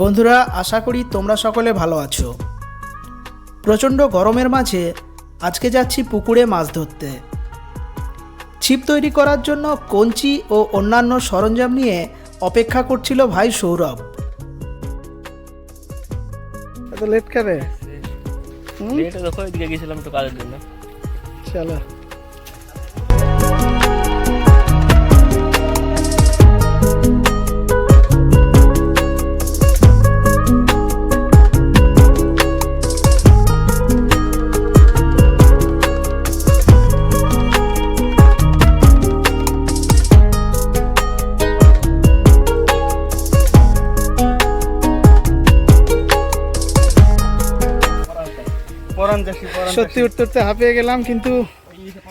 বন্ধুরা আশা করি তোমরা সকলে ভালো আছো। প্রচণ্ড গরমের মাঝে আজকে যাচ্ছি পুকুরে মাছ ধরতে। ছিপ তৈরি করার জন্য কঞ্চি ও অন্যান্য সরঞ্জাম নিয়ে অপেক্ষা করছিল ভাই সৌরভ। এত লেট করে লেটে দেখো এদিকে গেছিলাম একটু কাজের জন্য। চলো সত্যি উঠতে উঠতে হাঁপিয়ে গেলাম কিন্তু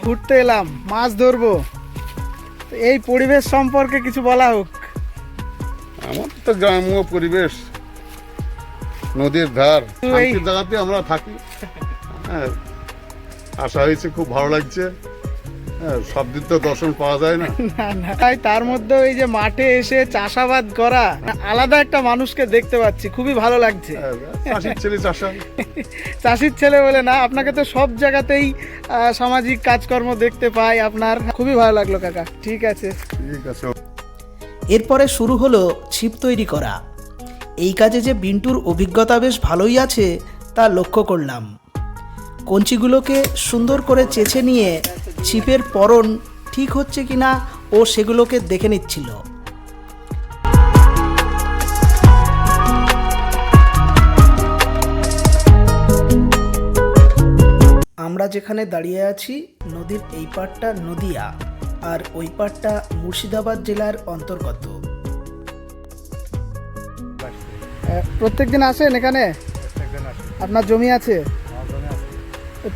ঘুরতে এলাম মাছ ধরবো। এই পরিবেশ সম্পর্কে কিছু বলা হোক। আমার তো গ্রাম্য পরিবেশ নদীর ধার এই- জায়গাতে আমরা থাকি। হ্যাঁ আশা হয়েছে খুব ভালো লাগছে। সব দিন তো দর্শন পাওয়া যায় না। না না তাই তার মধ্যে এই যে মাঠে এসে চাষাবাদ করা আলাদা একটা মানুষকে দেখতে পাচ্ছি খুবই ভালো লাগছে। হ্যাঁ, চাষির ছেলে চাষা। চাষির ছেলে বলে না আপনাকে তো সব জায়গাতেই সামাজিক কাজকর্ম দেখতে পাই আপনার। খুবই ভালো লাগল কাকা। ঠিক আছে। ঠিক আছে। এরপরে শুরু হলো ছিপ তৈরি করা। এই কাজে যে বিন্টুর অভিজ্ঞতা বেশ ভালোই আছে তা লক্ষ্য করলাম। কঞ্চিগুলোকে সুন্দর করে চেছে নিয়ে ছিপের পরন ঠিক হচ্ছে কিনা ও সেগুলোকে দেখে নিচ্ছিল। আমরা যেখানে দাঁড়িয়ে আছি নদীর এই পাড়টা নদিয়া আর ওই পাড়টা মুর্শিদাবাদ জেলার অন্তর্গত। প্রত্যেক দিন আসেন এখানে? আপনার জমি আছে।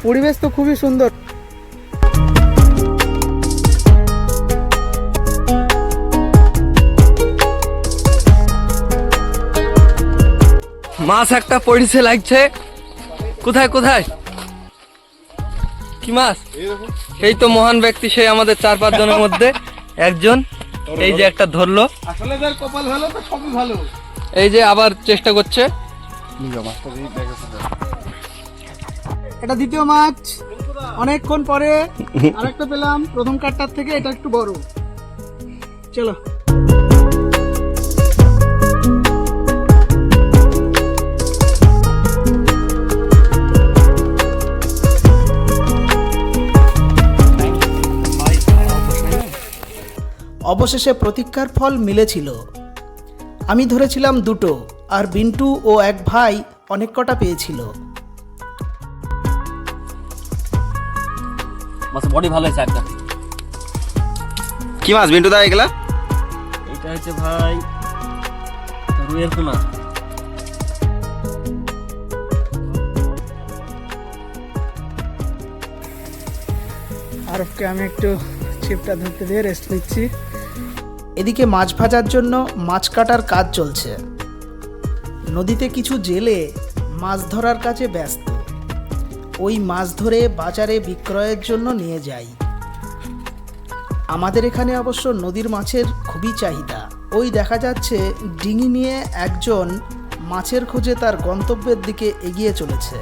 পরিবেশ তো খুবই সুন্দর। মাছ একটা পড়িছে লাগছে। কোথায় কোথায়? কি মাছ? এই তো মহান ব্যক্তি, সেই আমাদের চার পাঁচ জনের মধ্যে একজন। এই যে একটা ধরলো। ভালো এই যে আবার চেষ্টা করছে। এটা দ্বিতীয় মাছ। অনেকক্ষণ পরে আরেকটা পেলাম। প্রথম কাঠটার থেকে এটা একটু বড়। চলো। অবশেষে প্রতীক্ষার ফল মিলেছিল। আমি ধরেছিলাম দুটো আর বিন্টু ও এক ভাই অনেক কটা পেয়েছিল। মাছ বডি ভালো হয়েছে একটা। কি মাছ বিন্টু দা এগুলা? এটা হচ্ছে ভাই রুইয়ের পোনা আরবকে আমি একটু ছিপটা ধরতে দিয়ে রেস্ট নিচ্ছি। এদিকে মাছ ভাজার জন্য মাছ কাটার কাজ চলছে। নদীতে কিছু জেলে মাছ ধরার কাজে ব্যস্ত। ওই মাছ ধরে বাজারে বিক্রয়ের জন্য নিয়ে যাই। আমাদের এখানে অবশ্য নদীর মাছের খুবই চাহিদা। ওই দেখা যাচ্ছে ডিঙি নিয়ে একজন মাছের খোঁজে তার গন্তব্যের দিকে এগিয়ে চলেছে।